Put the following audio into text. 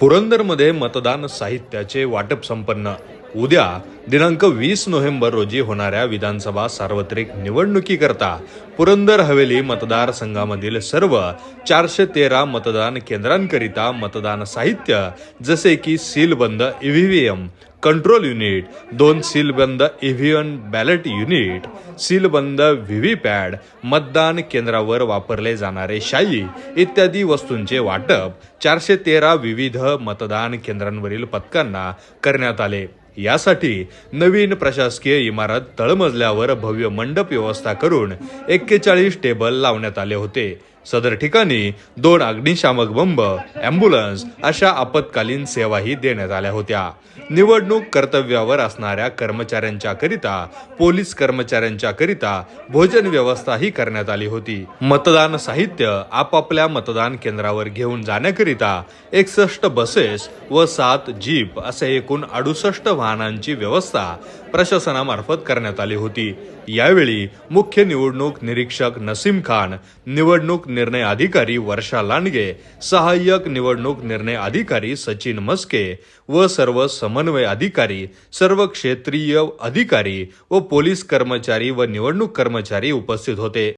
पुरंदरमध्ये मतदान साहित्याचे वाटप संपन्न. उद्या दिनांक वीस नोव्हेंबर रोजी होणाऱ्या विधानसभा सार्वत्रिक निवडणुकीकरता पुरंदर हवेली मतदारसंघामधील सर्व चारशे तेरा मतदान केंद्रांकरिता मतदान साहित्य जसे की सीलबंद ईव्हीएम कंट्रोल युनिट दोन सीलबंद ईव्हीएम बॅलेट युनिट सीलबंद व्हीव्हीपॅड मतदान केंद्रावर वापरले जाणारे शाई इत्यादी वस्तूंचे वाटप चारशे तेरा विविध मतदान केंद्रांवरील पथकांना करण्यात आले. यासाठी नवीन प्रशासकीय इमारत तळमजल्यावर भव्य मंडप व्यवस्था करून एक्केचाळीस टेबल लावण्यात आले होते. सदर ठिकाणी दोन अग्निशामक बंब ॲम्ब्युलन्स अशा आपत्कालीन सेवाही देण्यात आल्या होत्या. निवडणूक कर्तव्यावर असणाऱ्या कर्मचाऱ्यांच्या करिता पोलीस कर्मचाऱ्यांच्या करिता भोजन व्यवस्थाही करण्यात आली होती. मतदान साहित्य आपापल्या मतदान केंद्रावर घेऊन जाण्याकरिता एकसष्ट बसेस व सात जीप असे एकूण अडुसष्ट वाहनांची व्यवस्था प्रशासनामार्फत करण्यात आली होती. यावेळी मुख्य निवडणूक निरीक्षक नसीम खान निवडणूक निर्णय अधिकारी वर्षा लांडगे सहाय्यक निवडणूक निर्णय अधिकारी सचिन मस्के व सर्व समन्वय अधिकारी सर्व क्षेत्रीय अधिकारी व पोलीस कर्मचारी व निवडणूक कर्मचारी उपस्थित होते.